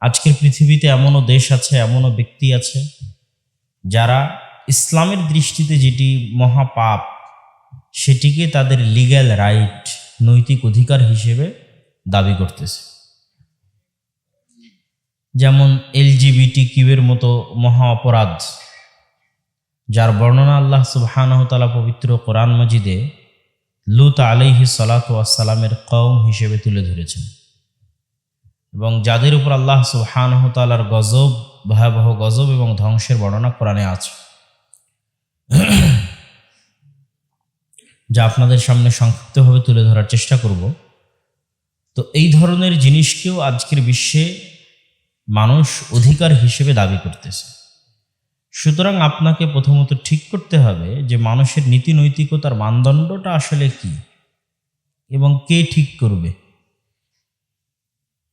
আজকের পৃথিবীতে এমনও দেশ আছে, এমনও ব্যক্তি আছে যারা ইসলামের দৃষ্টিতে যেটি মহাপাপ, সেটিকে তাদের লিগ্যাল রাইট নৈতিক অধিকার হিসেবে দাবি করতেছে। যেমন এলজিবিটি কিউয়ের মতো মহা অপরাধ, যার বর্ণনা আল্লাহ সুবহানহতালা পবিত্র কোরআন মজিদে লুত আলাইহি সালাতামের কওম হিসেবে তুলে ধরেছেন। এবং যাদের উপর আল্লাহ সুবহানহতালার গজব, ভয়াবহ গজব এবং ধ্বংসের বর্ণনা কোরআনে আছে। যা আপনাদের সামনে সংক্ষিপ্তভাবে তুলে ধরার চেষ্টা করব। তো এই ধরনের জিনিসকেও আজকের বিশ্বে মানুষ অধিকার হিসেবে দাবি করতেছে। সুতরাং আপনাকে প্রথমত ঠিক করতে হবে যে মানুষের নীতি নৈতিকতার মানদণ্ডটা আসলে কি এবং কে ঠিক করবে।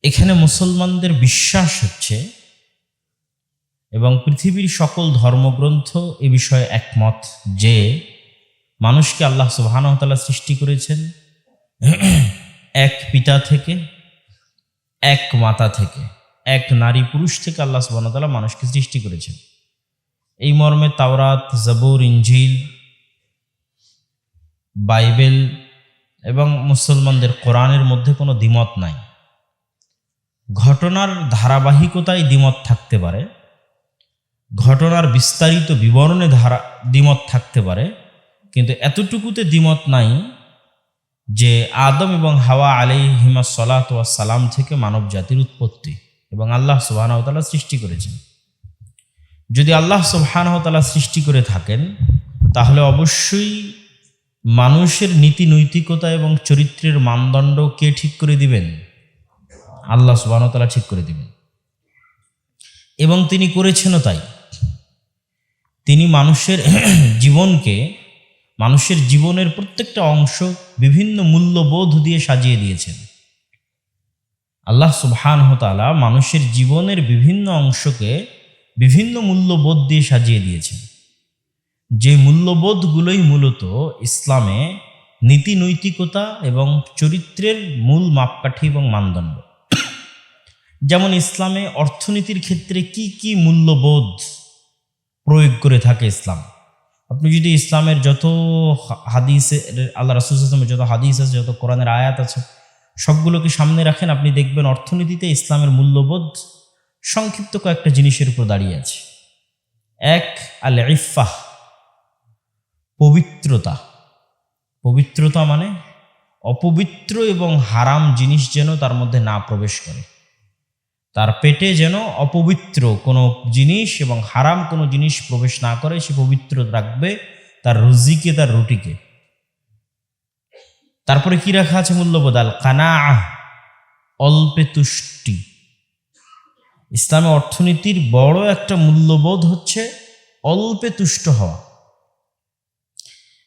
এখানে মুসলমানদের বিশ্বাস হচ্ছে এবং পৃথিবীর সকল ধর্মগ্রন্থ এ বিষয়ে একমত যে মানুষকে আল্লাহ সুবাহানতালা সৃষ্টি করেছেন এক পিতা থেকে, এক মাতা থেকে, এক নারী পুরুষ থেকে আল্লাহ সুবাহতালা মানুষকে সৃষ্টি করেছেন। এই মর্মে তাওরাত, জবুর ইঞ্জিল বাইবেল এবং মুসলমানদের কোরআনের মধ্যে কোনো দ্বিমত নাই। ঘটনার ধারাবাহিকতায় দ্বিমত থাকতে পারে, ঘটনার বিস্তারিত বিবরণে ধারা, দ্বিমত থাকতে পারে, কিন্তু এতটুকুতে দ্বিমত নাই যে আদম এবং হাওয়া আলাই হিমা সলাত সালাম থেকে মানব জাতির উৎপত্তি এবং আল্লাহ সুবাহতালা সৃষ্টি করেছেন। যদি আল্লাহ সুবাহানহতালা সৃষ্টি করে থাকেন, তাহলে অবশ্যই মানুষের নীতি নৈতিকতা এবং চরিত্রের মানদণ্ড কে ঠিক করে দিবেন? আল্লাহ সুবাহতালা ঠিক করে দিবেন। এবং তিনি করেছেনও তাই। তিনি মানুষের জীবনকে, মানুষের জীবনের প্রত্যেকটা অংশ বিভিন্ন মূল্যবোধ দিয়ে সাজিয়ে দিয়েছেন। আল্লাহ সুবহান হতালা মানুষের জীবনের বিভিন্ন অংশকে বিভিন্ন মূল্যবোধ দিয়ে সাজিয়ে দিয়েছেন। যে মূল্যবোধগুলোই মূলত ইসলামে নীতি নৈতিকতা এবং চরিত্রের মূল মাপকাঠি এবং মানদণ্ড। যেমন ইসলামে অর্থনীতির ক্ষেত্রে কি কি মূল্যবোধ প্রয়োগ করে থাকে ইসলাম? আপনি যদি ইসলামের যত হাদিসের, আল্লাহ রাসুল ইসলামের যত হাদিস আছে, যত কোরআনের আয়াত আছে, সবগুলোকে সামনে রাখেন, আপনি দেখবেন অর্থনীতিতে ইসলামের মূল্যবোধ সংক্ষিপ্ত কয়েকটা জিনিসের উপর দাঁড়িয়ে আছে। এক আল ইফাহ পবিত্রতা। পবিত্রতা মানে অপবিত্র এবং হারাম জিনিস যেন তার মধ্যে না প্রবেশ করে। তার পেটে যেন অপবিত্র কোনো জিনিস এবং হারাম কোনো জিনিস প্রবেশ না করে, সে পবিত্র রাখবে তার রুজিকে, তার রুটিকে। তারপরে কি রাখা আছে মূল্যবোধ? কানা আহ অল্পে তুষ্টি। ইসলামী অর্থনীতির বড় একটা মূল্যবোধ হচ্ছে অল্পে তুষ্ট হওয়া।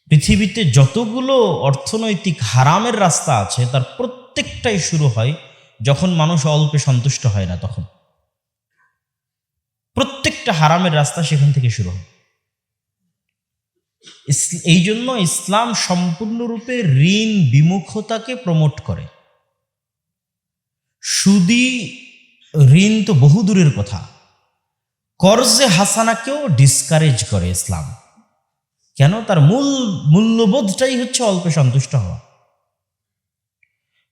পৃথিবীতে যতগুলো অর্থনৈতিক হারামের রাস্তা আছে, তার প্রত্যেকটাই শুরু হয় যখন মানুষ অল্পে সন্তুষ্ট হয় না তখন। প্রত্যেকটা হারামের রাস্তা সেখান থেকে শুরু হয়। এই জন্য ইসলাম সম্পূর্ণরূপে ঋণ বিমুখতাকে প্রমোট করে। সুদি ঋণ তো বহু দূরের কথা। কর্জে হাসানাকেও ডিসকারেজ করে ইসলাম। কেন? তার মূল মূল্যবোধটাই হচ্ছে অল্পে সন্তুষ্ট হওয়া।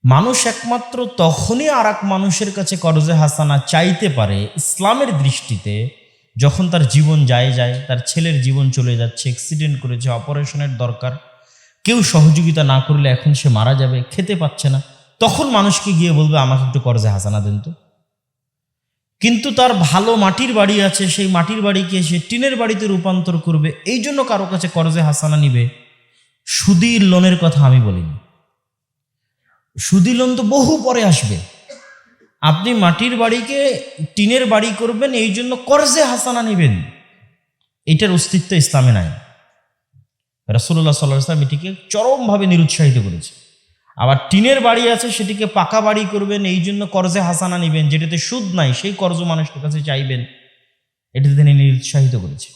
মানুষ একমাত্র তখনই আর মানুষের কাছে করজে হাসানা চাইতে পারে ইসলামের দৃষ্টিতে, যখন তার জীবন যায় যায়, তার ছেলের জীবন চলে যাচ্ছে অ্যাক্সিডেন্ট করেছে অপারেশনের দরকার। কেউ সহযোগিতা না করলে এখন সে মারা যাবে, খেতে পাচ্ছে না। তখন মানুষকে গিয়ে বলবে, আমাকে একটু করজে হাসানা দেন তো। কিন্তু তার ভালো মাটির বাড়ি আছে, সেই মাটির বাড়িকে সে টিনের বাড়িতে রূপান্তর করবে এই জন্য কারও কাছে করজে হাসানা নিবে। সুদীর লোনের কথা আমি বলিনি। সুদী লোন তো বহু পরে আসবে। আপনি মাটির বাড়িকে টিনের বাড়ি করবেন, এই জন্য করজে হাসানা নেবেন। এটার অস্তিত্ব ইসলামে নাই। রাসুল্লাহ সাল্লাহ ইসলাম এটিকে চরমভাবে নিরুৎসাহিত করেছে। আবার টিনের বাড়ি আছে, সেটিকে পাকা বাড়ি করবেন, এই জন্য করজে হাসানা নেবেন, যেটাতে সুদ নাই, সেই কর্জ মানুষের কাছে চাইবেন, এটাতে তিনি নিরুৎসাহিত করেছে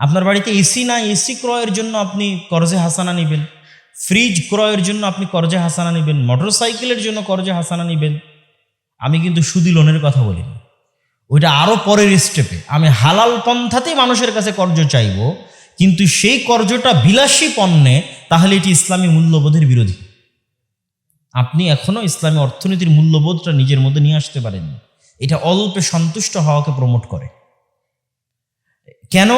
আপনার বাড়িতে এসি না এসি ক্রয়ের জন্য আপনি করজে হাসানা নেবেন। ফ্রিজ ক্রয়ের জন্য আপনি করজে হাসানা নেবেন মোটর সাইকেলের জন্য করজে হাসানা নেবেন। আমি কিন্তু সুদি লোনের কথা বলিনি। ওইটা আরও পরের স্টেপে আমি হালাল পন্থাতেই মানুষের কাছে কর্জ চাইব, কিন্তু সেই কর্জটা বিলাসী পণ্যে, তাহলে এটি ইসলামী মূল্যবোধের বিরোধী। আপনি এখনও ইসলামী অর্থনীতির মূল্যবোধটা নিজের মধ্যে নিয়ে আসতে পারেননি। এটা অল্পে সন্তুষ্ট হওয়াকে প্রমোট করে। কেন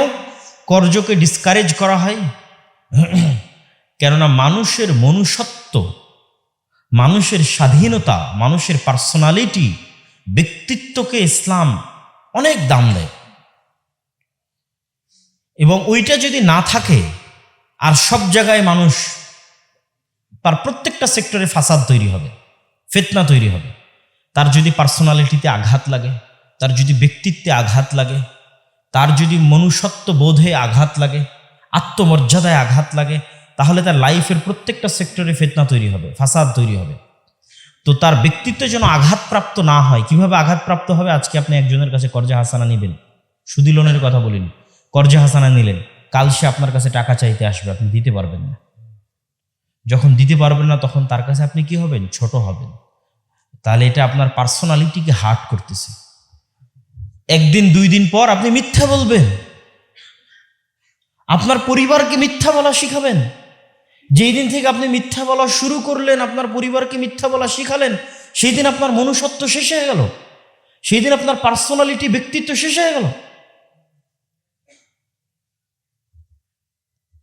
কর্জকে ডিসকারেজ করা হয়? কেননা মানুষের মনুষ্যত্ব, মানুষের স্বাধীনতা, মানুষের পার্সোনালিটি ব্যক্তিত্বকে ইসলাম অনেক দাম দেয়। এবং ওইটা যদি না থাকে, আর সব জায়গায় মানুষ তার প্রত্যেকটা সেক্টরে ফাসাদ তৈরি হবে, ফেতনা তৈরি হবে, তার যদি পার্সোনালিটিতে আঘাত লাগে, তার যদি ব্যক্তিত্বে আঘাত লাগে, তার যদি মনুষ্যত্ব বোধে আঘাত লাগে, আত্মমর্যাদায় আঘাত লাগে তাহলে তার লাইফের প্রত্যেকটা সেক্টরে ফেতনা তৈরি হবে, ফাসাদ তৈরি হবে। তো তার ব্যক্তিত্ব যেন আঘাতপ্রাপ্ত না হয়, কীভাবে আঘাতপ্রাপ্ত হবে আজকে আপনি একজনের কাছে কর্জা হাসানা নেবেন? সুদি লোনের কথা বলিন, কর্জা হাসানা নিলেন। কাল সে আপনার কাছে টাকা চাইতে আসবে, আপনি দিতে পারবেন না। যখন দিতে পারবেন না, তখন তার কাছে আপনি কি হবেন? ছোট হবেন। তাহলে এটা আপনার পার্সোনালিটিকে হার্ট করতেছে। একদিন, দুই দিন পর আপনি মিথ্যা বলবেন। আপনার পরিবারকে মিথ্যা বলা শিখাবেন। যেই দিন থেকে আপনি মিথ্যা বলা শুরু করলেন, আপনার পরিবারকে মিথ্যা বলা শিখালেন, সেই দিন আপনার মনুষ্যত্ব শেষ হয়ে গেল। সেই দিন আপনার পার্সোনালিটি ব্যক্তিত্ব শেষ হয়ে গেল।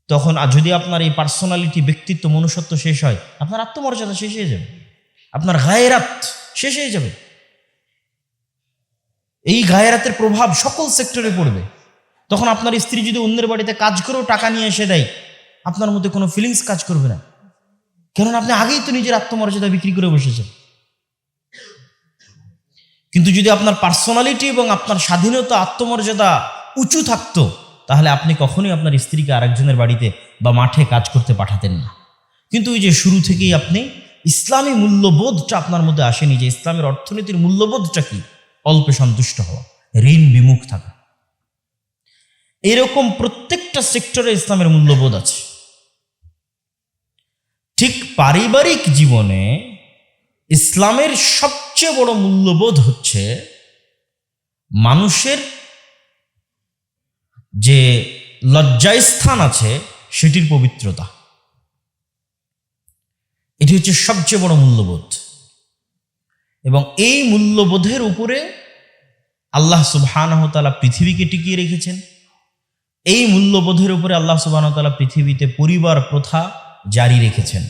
তখন আর যদি আপনার এই পার্সোনালিটি ব্যক্তিত্ব, মনুষ্যত্ব শেষ হয়, আপনার আত্মমর্যাদা শেষ হয়ে যাবে। আপনার গায়েরাত শেষ হয়ে যাবে। এই গায়েরাতের প্রভাব সকল সেক্টরে পড়বে। তখন আপনার স্ত্রী যদি অন্যের বাড়িতে কাজ করেও টাকা নিয়ে এসে দেয় আপনার মধ্যে কোনো ফিলিংস কাজ করবে না। কেননা আপনি আগেই তো নিজের আত্মমর্যাদা বিক্রি করে বসেছেন। কিন্তু যদি আপনার পার্সোনালিটি এবং আপনার স্বাধীনতা, আত্মমর্যাদা উঁচু থাকতো, তাহলে আপনি কখনোই আপনার স্ত্রীকে আরেকজনের বাড়িতে বা মাঠে কাজ করতে পাঠাতেন না। কিন্তু ওই যে শুরু থেকেই আপনি ইসলামী মূল্যবোধটা আপনার মধ্যে আসেনি যে ইসলামের অর্থনীতির মূল্যবোধটা কি? অল্পে সন্তুষ্ট হওয়া, ঋণ বিমুখ থাকা। এরকম প্রত্যেকটা সেক্টরে ইসলামের মূল্যবোধ আছে। ঠিক পারিবারিক জীবনে ইসলামের সবচেয়ে বড় মূল্যবোধ হচ্ছে মানুষের যে লজ্জাস্থান আছে সেটির পবিত্রতা। এটি হচ্ছে সবচেয়ে বড় মূল্যবোধ। এবং এই মূল্যবোধের উপরে আল্লাহ সুবাহানহতালা পৃথিবীকে টিকিয়ে রেখেছেন। এই মূল্যবোধের উপরে আল্লাহ সুবাহতালা পৃথিবীতে পরিবার প্রথা জারি রেখেছেন।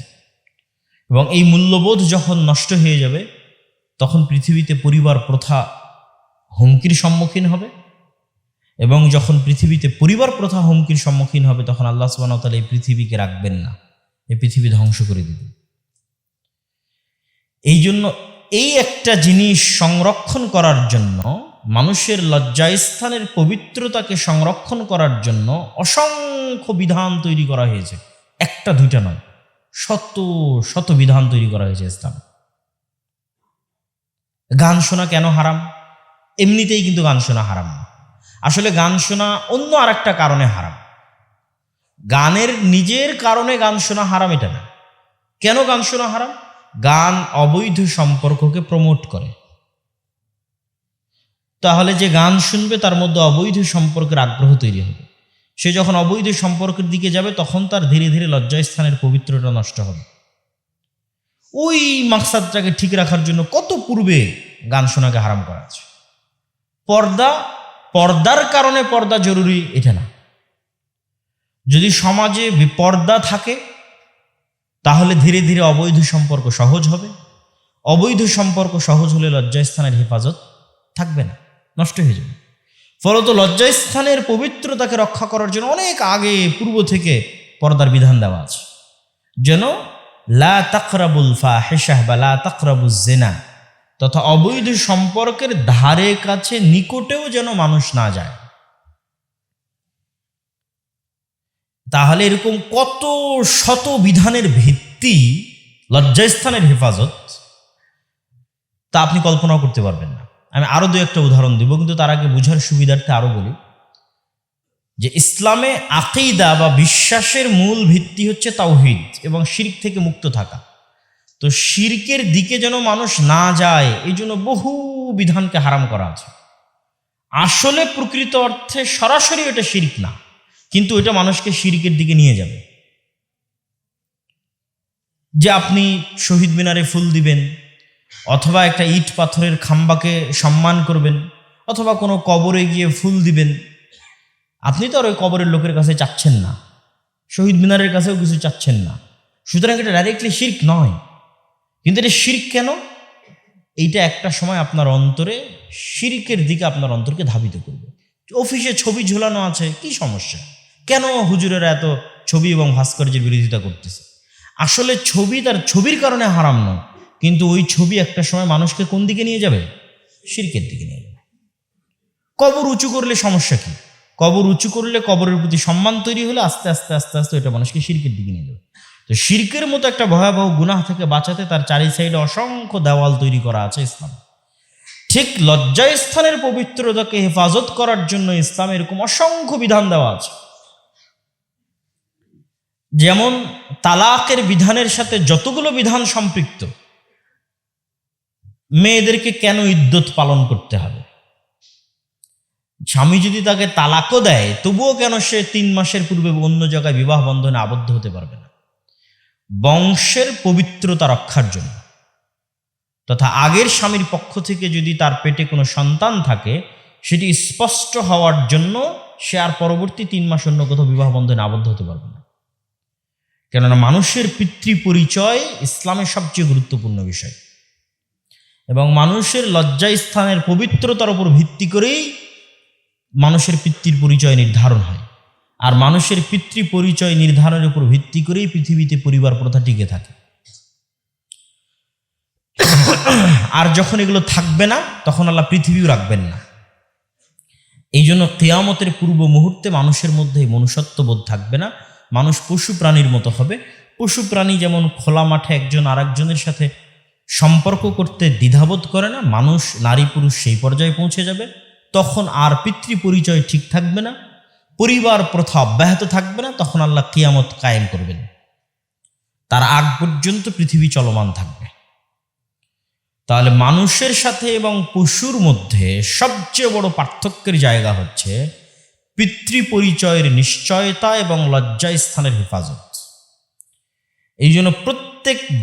এবং এই মূল্যবোধ যখন নষ্ট হয়ে যাবে, তখন পৃথিবীতে পরিবার প্রথা হুমকির সম্মুখীন হবে এবং যখন পৃথিবীতে পরিবার প্রথা হুমকির সম্মুখীন হবে, তখন আল্লাহ সুবাহতালা এই পৃথিবীকে রাখবেন না। এই পৃথিবী ধ্বংস করে দিবেন। এই জন্য এই একটা জিনিস সংরক্ষণ করার জন্য, মানুষের লজ্জাস্থানের পবিত্রতাকে সংরক্ষণ করার জন্য অসংখ্য বিধান তৈরি করা হয়েছে। একটা দুইটা নয়, শত শত বিধান তৈরি করা হয়েছে ইসলাম। গান শোনা কেন হারাম? এমনিতেই কিন্তু গান শোনা হারাম আসলে গান শোনা অন্য আর একটা কারণে হারাম। গানের নিজের কারণে গান শোনা হারাম এটা না। কেন গান শোনা হারাম? গান অবৈধ সম্পর্ককে প্রমোট করে। তাহলে যে গান শুনবে তার মধ্যে অবৈধ সম্পর্কের আগ্রহ তৈরি হবে। সে যখন অবৈধ সম্পর্কের দিকে যাবে, তখন তার ধীরে ধীরে লজ্জাস্থানের পবিত্রটা নষ্ট হবে। ওই মাকসাদটাকে ঠিক রাখার জন্য কত পূর্বে গান শোনাকে হারাম করা আছে। পর্দা, পর্দার কারণে পর্দা জরুরি, এটা না। যদি সমাজে বিপর্দা থাকে, তাহলে ধীরে ধীরে অবৈধ সম্পর্ক সহজ হবে। অবৈধ সম্পর্ক সহজ হলে লজ্জাস্থানের হেফাজত থাকবে না, নষ্ট হয়ে যাবে। ফলত লজ্জাস্থানের পবিত্রতাকে রক্ষা করার জন্য অনেক আগে, পূর্ব থেকে পর্দার বিধান দেওয়া আছে। যেন লা তাকরাবুল ফা হেসাহ বা লা তাকরাবুল জেনা তথা অবৈধ সম্পর্কের ধারে কাছে নিকটেও যেন মানুষ না যায়। তাহলে এরকম কত শত বিধানের ভিত্তি, লজ্জাস্থানের হেফাজত, তা আপনি কল্পনাও করতে পারবেন না। আমি আরও দু একটা উদাহরণ দিব, কিন্তু তার আগে বুঝার সুবিধার্থে আরও বলি। যে ইসলামে আকিদা বা বিশ্বাসের মূল ভিত্তি হচ্ছে তাওহিদ এবং শিরিক থেকে মুক্ত থাকা। তো তো শিরকের দিকে যেন মানুষ না যায়, এই জন্য বহু বিধানকে হারাম করা আছে। আসলে প্রকৃত অর্থে সরাসরি এটা শিরিক না, কিন্তু এটা মানুষকে শিরিকের দিকে নিয়ে যাবে। যে আপনি শহীদ মিনারে ফুল দিবেন অথবা একটা ইট পাথরের খাম্বাকে সম্মান করবেন, অথবা কোনো কবরে গিয়ে ফুল দিবেন। আপনি তো আর ওই কবরের লোকের কাছে চাচ্ছেন না। শহীদ মিনারের কাছেও কিছু চাচ্ছেন না। সুতরাং এটা ডাইরেক্টলি শির্ক নয়। কিন্তু এটা শির্ক কেন? এইটা একটা সময় আপনার অন্তরে শিরিকের দিকে আপনার অন্তরকে ধাবিত করবে। অফিসে ছবি ঝোলানো আছে, কি সমস্যা? কেন হুজুরেরা এত ছবি এবং ভাস্কর্যের বিরোধিতা করতেছে? আসলে ছবি তার ছবির কারণে হারাম নয়। কিন্তু ওই ছবি একটা সময় মানুষকে কোন দিকে নিয়ে যাবে? শিরকের দিকে নিয়ে যাবে। কবর উঁচু করলে সমস্যা কি? কবর উঁচু করলে কবরের প্রতি সম্মান তৈরি হলে আস্তে আস্তে আস্তে আস্তে ওটা মানুষকে শিরকের দিকে নিয়ে যাবে। তো শিরকের মতো একটা ভয়াবহ গুনাহ থেকে বাঁচাতে তার চারি সাইডে অসংখ্য দেওয়াল তৈরি করা আছে ইসলাম। ঠিক লজ্জাস্থানের পবিত্রতাকে হেফাজত করার জন্য ইসলাম এরকম অসংখ্য বিধান দেওয়া আছে। যেমন তালাকের বিধানের সাথে যতগুলো বিধান সম্পৃক্ত মেয়েদেরকে কেন ইদ্যত পালন করতে হবে? স্বামী যদি তাকে তালাকও দেয়, তবুও কেন সে তিন মাসের পূর্বে অন্য জায়গায় বিবাহ বন্ধনে আবদ্ধ হতে পারবে না? বংশের পবিত্রতা রক্ষার জন্য। তথা আগের স্বামীর পক্ষ থেকে যদি তার পেটে কোনো সন্তান থাকে, সেটি স্পষ্ট হওয়ার জন্য সে আর পরবর্তী তিন মাস অন্য কোথাও বিবাহ বন্ধনে আবদ্ধ হতে পারবে না। কেননা মানুষের পিতৃ পরিচয় ইসলামের সবচেয়ে গুরুত্বপূর্ণ বিষয়। এবং মানুষের লজ্জাস্থানের পবিত্রতার উপর ভিত্তি করেই মানুষের পিতৃর পরিচয় নির্ধারণ হয়। আর মানুষের পিতৃ পরিচয় নির্ধারণের উপর ভিত্তি করেই পৃথিবীতে পরিবার প্রথা টিকে থাকে। আর যখন এগুলো থাকবে না, তখন আল্লাহ পৃথিবীও রাখবেন না। এই জন্য কেয়ামতের পূর্ব মুহূর্তে মানুষের মধ্যে মনুষ্যত্ববোধ থাকবে না। মানুষ পশু প্রাণীর মতো হবে। পশু প্রাণী যেমন খোলা মাঠে একজন আরেকজনের সাথে সম্পর্ক করতে দ্বিধাবোধ করে না, মানুষ, নারী, পুরুষ সেই পর্যায়ে পৌঁছে যাবে, তখন আর পিতৃ পরিচয় ঠিক থাকবে না, পরিবার প্রথা অব্যাহত থাকবে না, তখন আল্লাহ কিয়ামত কায়েম করবেন। তার আগ পর্যন্ত পৃথিবী চলমান থাকবে। তাহলে মানুষের সাথে এবং পশুর মধ্যে সবচেয়ে বড় পার্থক্যের জায়গা হচ্ছে পিতৃ পরিচয়ের নিশ্চয়তা এবং লজ্জাস্থানের হেফাজত। এই জন্য প্রত্যেক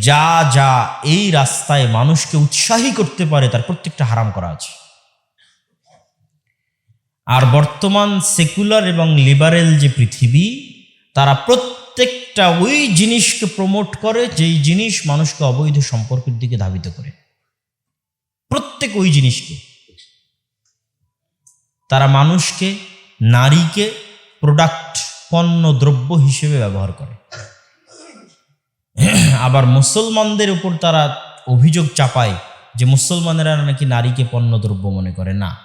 যা যা এই রাস্তায় মানুষকে উৎসাহী করতে পারে, তার প্রত্যেকটা হারাম করা আছে। আর বর্তমান সেকুলার এবং লিবারেল যে পৃথিবী, তারা প্রত্যেকটা ওই জিনিসকে প্রমোট করে, যেই জিনিস মানুষকে অবৈধ সম্পর্কের দিকে ধাবিত করে। প্রত্যেক ওই জিনিসকে। তারা মানুষকে, নারীকে প্রোডাক্ট পণ্য, দ্রব্য হিসেবে ব্যবহার করে। আবার মুসলমানদের উপর তারা অভিযোগ চাপায় যে মুসলমানেরা নাকি নারীকে পণ্য দ্রব্য মনে করে। না,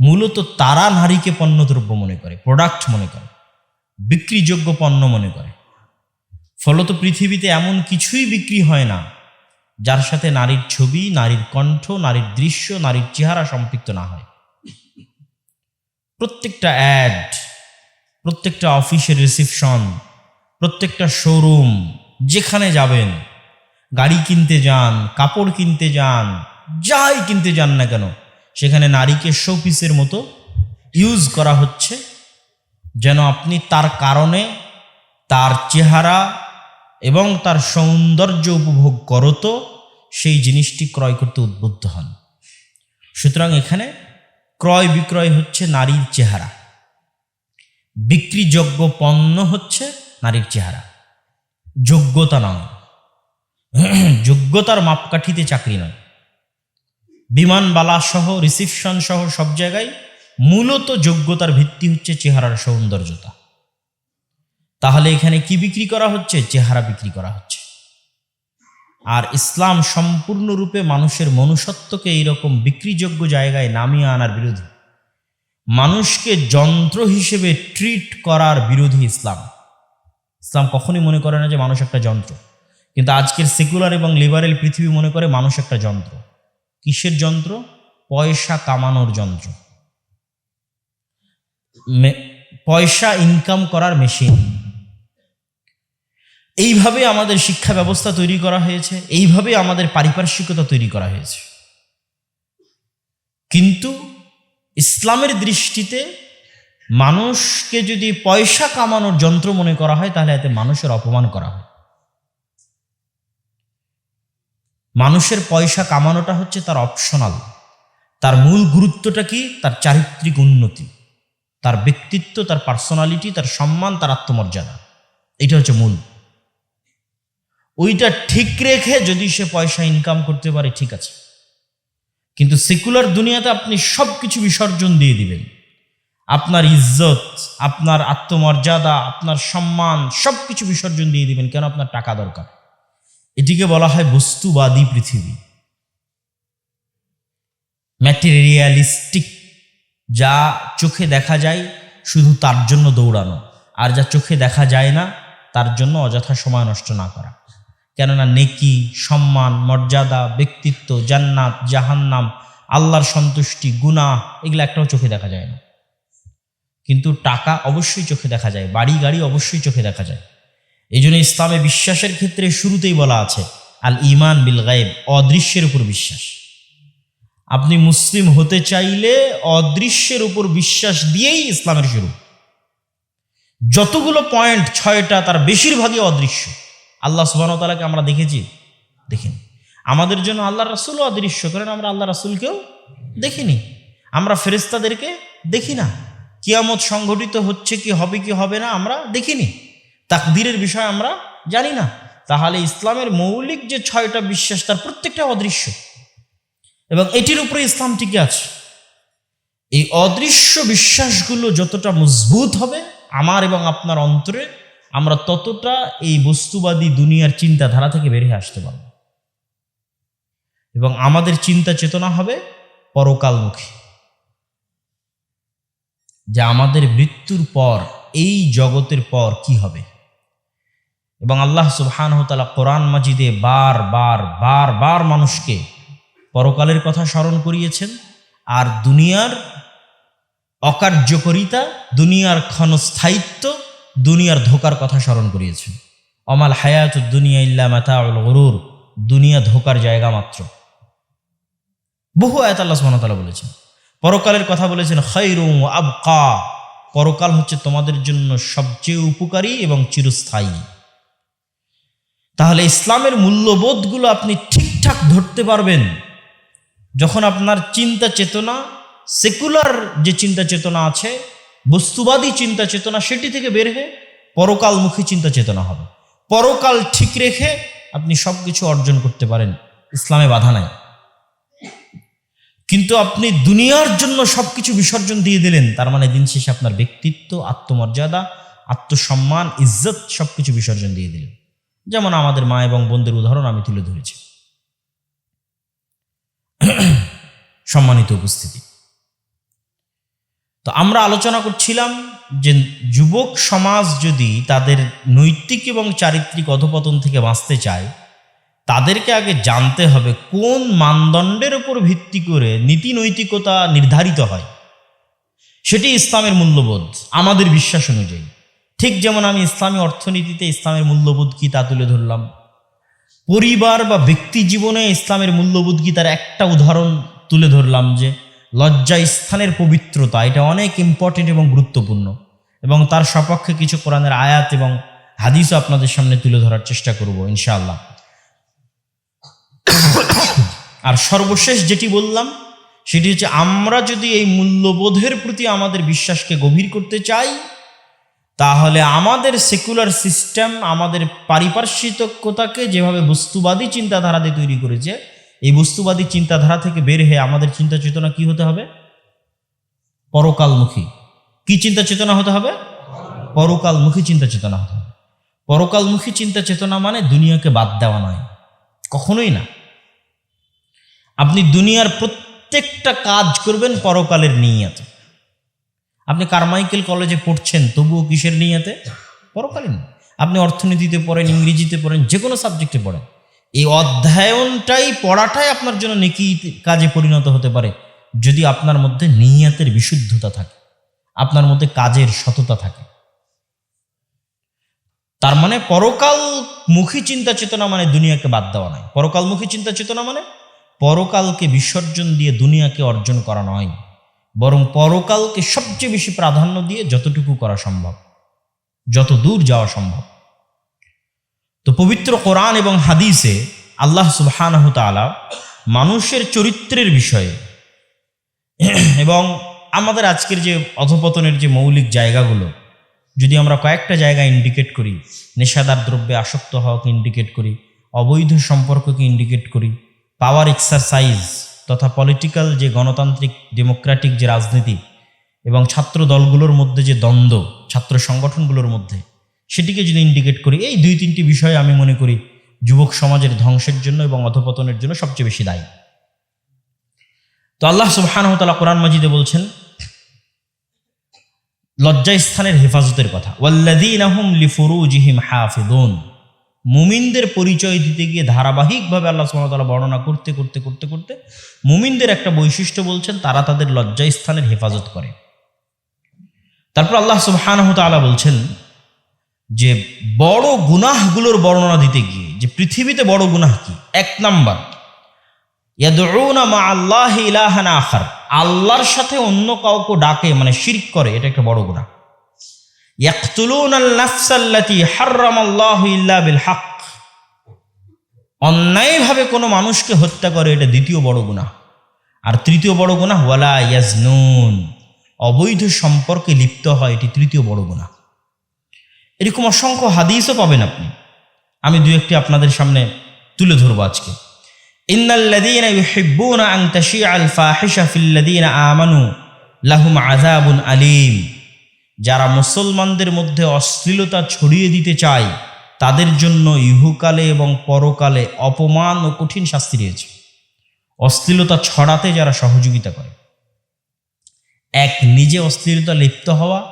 মূলত তারা নারীকে পণ্যদ্রব্য মনে করে প্রোডাক্ট মনে করে, বিক্রিযোগ্য পণ্য মনে করে। ফলত পৃথিবীতে এমন কিছুই বিক্রি হয় না যার সাথে নারীর ছবি, নারীর কণ্ঠ, নারীর দৃশ্য, নারীর চেহারা সম্পৃক্ত না হয়। প্রত্যেকটা অ্যাড প্রত্যেকটা অফিসের রিসিপশন প্রত্যেকটা শোরুম যেখানে যাবেন, গাড়ি কিনতে যান, কাপড় কিনতে যান, যাই কিনতে যান না কেন, সেখানে নারীকে শোপিসের মতো ইউজ করা হচ্ছে, যেন আপনি তার কারণে তার চেহারা এবং তার সৌন্দর্য উপভোগ করত, সেই জিনিসটি ক্রয় করতে উদ্বুদ্ধ হন। সুতরাং এখানে ক্রয় বিক্রয় হচ্ছে নারীর চেহারা। বিক্রিযোগ্য পণ্য হচ্ছে নারীর চেহারা। যোগ্যতা নয় যোগ্যতার মাপকাঠিতে চাকরি নয়। বিমানবালা সহ রিসিপশন সহ সব জায়গায় মূলত যোগ্যতার ভিত্তি হচ্ছে চেহারার সৌন্দর্যতা। তাহলে এখানে কি বিক্রি করা হচ্ছে? চেহারা বিক্রি করা হচ্ছে। আর ইসলাম সম্পূর্ণরূপে মানুষের মনুষ্যত্বকে এইরকম বিক্রিযোগ্য জায়গায় নামিয়ে আনার বিরোধী। মানুষকে যন্ত্র হিসেবে ট্রিট করার বিরোধী ইসলাম। ইসলাম কখনই মনে করে না যে মানুষ একটা যন্ত্র। কিন্তু আজকের সেকুলার এবং লিবারেল পৃথিবী মনে করে মানুষ একটা যন্ত্র। কিসের যন্ত্র? পয়সা কামানোর যন্ত্র। পয়সা ইনকাম করার মেশিন এইভাবে আমাদের শিক্ষা ব্যবস্থা তৈরি করা হয়েছে এইভাবে আমাদের পারিপার্শ্বিকতা তৈরি করা হয়েছে। কিন্তু ইসলামের দৃষ্টিতে মানুষকে যদি পয়সা কামানোর যন্ত্র মনে করা হয়, তাহলে এতে মানুষের অপমান করা হয়। মানুষের পয়সা কামানোটা হচ্ছে তার অপশনাল তার মূল গুরুত্বটা কি? তার চারিত্রিক উন্নতি। তার ব্যক্তিত্ব, তার পার্সোনালিটি তার সম্মান, তার আত্মমর্যাদা। এটা হচ্ছে মূল। ওইটা ঠিক রেখে যদি সে পয়সা ইনকাম করতে পারে, ঠিক আছে। কিন্তু সেকুলার দুনিয়াতে আপনি সব কিছু বিসর্জন দিয়ে দিবেন। আপনার ইজ্জত, আপনার আত্মমর্যাদা, আপনার সম্মান সব কিছু বিসর্জন দিয়ে দিবেন। কেন? আপনার টাকা দরকার। এটিকে বলা হয় বস্তুবাদী পৃথিবী। ম্যাটেরিয়ালিস্টিক যা চোখে দেখা যায়, শুধু তার জন্য দৌড়ানো। আর যা চোখে দেখা যায় না, তার জন্য অযথা সময় নষ্ট না করা। কেননা নেকি, সম্মান, মর্যাদা, ব্যক্তিত্ব, জান্নাত, জাহান্নাম, আল্লাহর সন্তুষ্টি, গুনাহ, এগুলো একটাও চোখে দেখা যায় না। কিন্তু টাকা অবশ্যই চোখে দেখা যায়, বাড়ি গাড়ি অবশ্যই চোখে দেখা যায়। এই জন্য ইসলামে বিশ্বাসের ক্ষেত্রে শুরুতেই বলা আছে, আল ইমান বিল গায়েব, অদৃশ্যের উপর বিশ্বাস। আপনি মুসলিম হতে চাইলে অদৃশ্যের উপর বিশ্বাস দিয়েই ইসলামের শুরু। যতগুলো পয়েন্ট ছয়টা, তার বেশিরভাগই অদৃশ্য। আল্লাহ সুবাহতালাকে আমরা দেখেছি, দেখিনি। আমাদের জন্য আল্লাহ রাসুলও অদৃশ্য, কারণ আমরা আল্লাহ রাসুলকেও দেখিনি। আমরা ফেরেস্তাদেরকে দেখি না। কিয়ামত সংঘটিত হচ্ছে কি হবে কি হবে না আমরা দেখিনি। তাকদিরের বিষয় আমরা জানি না। তাহলে ইসলামের মৌলিক যে ছয়টা বিশ্বাস, তার প্রত্যেকটা অদৃশ্য। এবং এটির উপরে ইসলাম টিকে আছে। এই অদৃশ্য বিশ্বাসগুলো যতটা মজবুত হবে, আমার এবং আপনার অন্তরে, আমরা ততটা এই বস্তুবাদী দুনিয়ার চিন্তাধারা থেকে বেরিয়ে আসতে পারব। এবং আমাদের চিন্তা চেতনা হবে পরকালমুখী। যে আমাদের মৃত্যুর পর, এই জগতের পর কি হবে? এবং আল্লাহ সুবহান তালা কোরআন মাজিদে বার বার বার বার মানুষকে পরকালের কথা স্মরণ করিয়েছেন, আর দুনিয়ার অকার্যকরিতা, দুনিয়ার ক্ষণস্থায়িত্ব, দুনিয়ার ধোকার কথা স্মরণ করিয়েছেন। অমাল হায়াত দুনিয়া ইল্লা মাতাউল গরুর, দুনিয়া ধোকার জায়গা মাত্র। বহু আয়াত আল্লাহ সুবহানাহু বলেছেন। পরকালের কথা বলেছেন খৈরু আবকা। পরকাল হচ্ছে তোমাদের জন্য সবচেয়ে উপকারী এবং চিরস্থায়ী। তাহলে ইসলামের মূল্যবোধগুলো আপনি ঠিকঠাক ধরতে পারবেন। যখন আপনার চিন্তা চেতনা, সেকুলার যে চিন্তা চেতনা আছে, বস্তুবাদী চিন্তা চেতনা, সেটি থেকে বের হয়ে পরকালমুখী চিন্তা চেতনা হবে। পরকাল ঠিক রেখে আপনি সব কিছু অর্জন করতে পারেন। ইসলামে বাধা নাই। কিন্তু আপনি দুনিয়ার জন্য সব কিছু বিসর্জন দিয়ে দিলেন, তার মানে দিন শেষে আপনার ব্যক্তিত্ব, আত্মমর্যাদা, আত্মসম্মান, ইজ্জত সব কিছু বিসর্জন দিয়ে দিলেন। যেমন আমাদের মা এবং বোনদের উদাহরণ আমি তুলে ধরেছি। সম্মানিত উপস্থিতি। তো আমরা আলোচনা করছিলাম যে যুবক সমাজ যদি তাদের নৈতিক এবং চারিত্রিক অধপতন থেকে বাঁচতে চায় তাদেরকে আগে জানতে হবে কোন মানদণ্ডের উপর ভিত্তি করে নীতি নৈতিকতা নির্ধারিত হয়। সেটি ইসলামের মূল্যবোধ, আমাদের বিশ্বাস অনুযায়ী। ঠিক যেমন আমি ইসলামী অর্থনীতিতে ইসলামের মূল্যবোধ কি তা তুলে ধরলাম। পরিবার বা ব্যক্তি জীবনে ইসলামের মূল্যবোধ কি তার একটা উদাহরণ তুলে ধরলাম যে, লজ্জা স্থানের পবিত্রতা, এটা অনেক ইম্পর্টেন্ট এবং গুরুত্বপূর্ণ। এবং তার সপক্ষে কিছু কোরআনের আয়াত এবং হাদিসও আপনাদের সামনে তুলে ধরার চেষ্টা করব, ইনশাআল্লাহ। আর সর্বশেষ যেটি বললাম, সেটি হচ্ছে আমরা যদি এই মূল্যবোধের প্রতি আমাদের বিশ্বাসকে গভীর করতে চাই, তাহলে আমাদের সেকুলার সিস্টেম, আমাদের পারিপার্শ্বিকতাকে যেভাবে বস্তুবাদী চিন্তাধারা দিয়ে তৈরি করেছে, এই বস্তুবাদী চিন্তাধারা থেকে বের হয়ে আমাদের চিন্তা চেতনা কি হতে হবে? পরকালমুখী। কি চিন্তা চেতনা হতে হবে? পরকালমুখী চিন্তা চেতনা হতে হবে। পরকালমুখী চিন্তা চেতনা মানে দুনিয়াকে বাদ দেওয়া নয়। কখনোই না। আপনি দুনিয়ার প্রত্যেকটা কাজ করবেন পরকালের নিয়াতে। আপনি কারমাইকেল কলেজে পড়ছেন, তবুও কিসের নিয়াতে? পরকালীন আপনি অর্থনীতিতে পড়েন, ইংরেজিতে পড়েন যে কোনো সাবজেক্টে পড়েন। এই অধ্যয়নটাই পড়াটাই আপনার জন্য নেকি কাজে পরিণত হতে পারে, যদি আপনার মধ্যে নিয়াতের বিশুদ্ধতা থাকে। আপনার মধ্যে কাজের সততা থাকে। তার মানে পরকালমুখী চিন্তা চেতনা মানে দুনিয়াকে বাদ দেওয়া নয়। পরকালমুখী চিন্তা চেতনা মানে পরকালকে বিসর্জন দিয়ে দুনিয়াকে অর্জন করা নয়, বরং পরকালকে সবচেয়ে বেশি প্রাধান্য দিয়ে যতটুকু করা সম্ভব, যত দূর যাওয়া সম্ভব। তো পবিত্র কোরআন এবং হাদিসে আল্লাহ সুবহানাহু তাআলা মানুষের চরিত্রের বিষয়ে এবং আমাদের আজকের যে অধপতনের যে মৌলিক জায়গাগুলো, যদি আমরা কয়েকটা জায়গা ইন্ডিকেট করি, নেশাদার দ্রব্যে আসক্ত হওয়াকে ইন্ডিকেট করি, অবৈধ সম্পর্ককে ইন্ডিকেট করি পাওয়ার এক্সারসাইজ তথা পলিটিক্যাল যে গণতান্ত্রিক ডেমোক্রেটিক যে রাজনীতি এবং ছাত্র দলগুলোর মধ্যে যে দ্বন্দ্ব, ছাত্র সংগঠনগুলোর মধ্যে, সেটিকে যদি ইন্ডিকেট করি, এই দুই তিনটি বিষয় আমি মনে করি যুবক সমাজের ধ্বংসের জন্য এবং অধপতনের জন্য সবচেয়ে বেশি দায়ী। তো আল্লাহ সুবহানাহু তাআলা কোরআন মাজিদে বলছেন, লজ্জাস্থানের হেফাজতের কথা ওয়াল্লাযীনাহুম লিফুরুজিহিম হাফিদুন মুমিনদের পরিচয় দিতে গিয়ে ধারাবাহিকভাবে আল্লাহ ওয়া বর্ণনা করতে করতে করতে করতে মুমিনদের একটা বৈশিষ্ট্য বলছেন, তারা তাদের লজ্জাস্থানের হেফাজত করে। তারপর আল্লাহ সুবহানাহু তাআলা বলছেন যে বড় গুনাহগুলোর বর্ণনা দিতে গিয়ে, যে পৃথিবীতে বড় গুনাহ কি? এক নাম্বার আল্লাহ আখার, আল্লাহর সাথে অন্য কাউকে ডাকে মানে শিরক করে, এটা একটা বড় গুনাহ ইয়াকতুলুন আল নাফসাল্লাতি হাররামাল্লাহু ইল্লা বিল অন্যায়ভাবে কোনো মানুষকে হত্যা করে এটা দ্বিতীয় বড় গুনাহ। আর তৃতীয় বড় গুনাহ, ওয়ালা ইয়াজনুন। অবৈধ সম্পর্কে লিপ্ত হয় এটি তৃতীয় বড় গুনাহ। এরকম অসংখ্য হাদিসও পাবেন আপনি। আমি দু একটি আপনাদের সামনে তুলে ধরবো আজকে। ইন্নাল্লাযীনা ইউহিব্বুনা আন তাশিআল ফাহিশা ফিল্লাযীনা আমানু, লাহুম আযাবুন আলীম। যারা মুসলমানদের মধ্যে অশ্লীলতা ছড়িয়ে দিতে চায়, তাদের জন্য ইহুকালে এবং পরকালে অপমান ও কঠিন শাস্তি রয়েছে। অশ্লীলতা ছড়াতে যারা সহযোগিতা করে। এক, নিজে অশ্লীলতা লিপ্ত হওয়া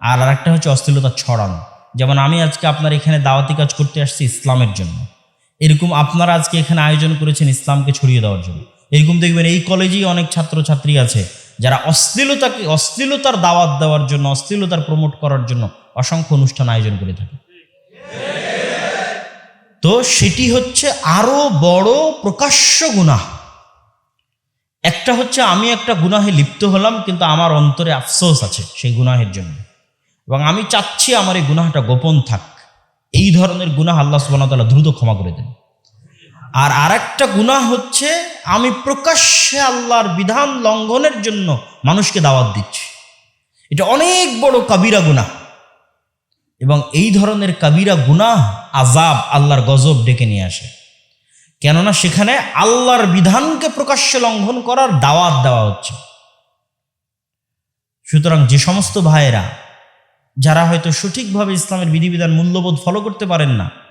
আর আরেকটা হচ্ছে অশ্লীলতা ছড়ানো। যেমন আমি আজকে আপনার এখানে দাওয়াতি কাজ করতে আসছি ইসলামের জন্য। এরকম আপনারা আজকে এখানে আয়োজন করেছেন ইসলামকে ছড়িয়ে দেওয়ার জন্য। এরকম দেখবেন এই কলেজেই অনেক ছাত্রছাত্রী আছে। যারা অশ্লীলতাকে, অশ্লীলতার দাওয়াত দেওয়ার জন্য, অশ্লীলতার প্রমোট করার জন্য অসংখ্য অনুষ্ঠান আয়োজন করে থাকে। তো সেটি হচ্ছে আরও বড় প্রকাশ্য গুনাহ। একটা হচ্ছে আমি একটা গুনাহে লিপ্ত হলাম, কিন্তু আমার অন্তরে আফসোস আছে সেই গুনাহের জন্য। এবং আমি চাচ্ছি আমার এই গুনাহটা গোপন থাক। এই ধরনের গুনাহ আল্লাহ তাআলা দ্রুত ক্ষমা করে দেন। আর আরেকটা গুনাহ হচ্ছে, আমি প্রকাশ্যে আল্লাহর বিধান লঙ্ঘনের জন্য মানুষকে দাওয়াত দিচ্ছি। এটা অনেক বড় কাবিরা গুনাহ। এবং এই ধরনের কাবিরা গুনাহ আজাব আল্লাহর গজব ডেকে নিয়ে আসে। কেননা সেখানে আল্লাহর বিধানকে প্রকাশ্যে লঙ্ঘন করার দাওয়াত দেওয়া হচ্ছে। সুতরাং যে সমস্ত ভাইয়েরা, যারা হয়তো সঠিকভাবে ইসলামের বিধিবিধান মূল্যবোধ ফলো করতে পারেন না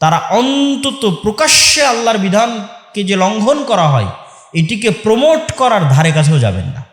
তারা অন্তত প্রকাশ্যে আল্লাহর বিধানকে যে লঙ্ঘন করা হয়, এটিকে প্রমোট করার ধারে কাছেও যাবেন না।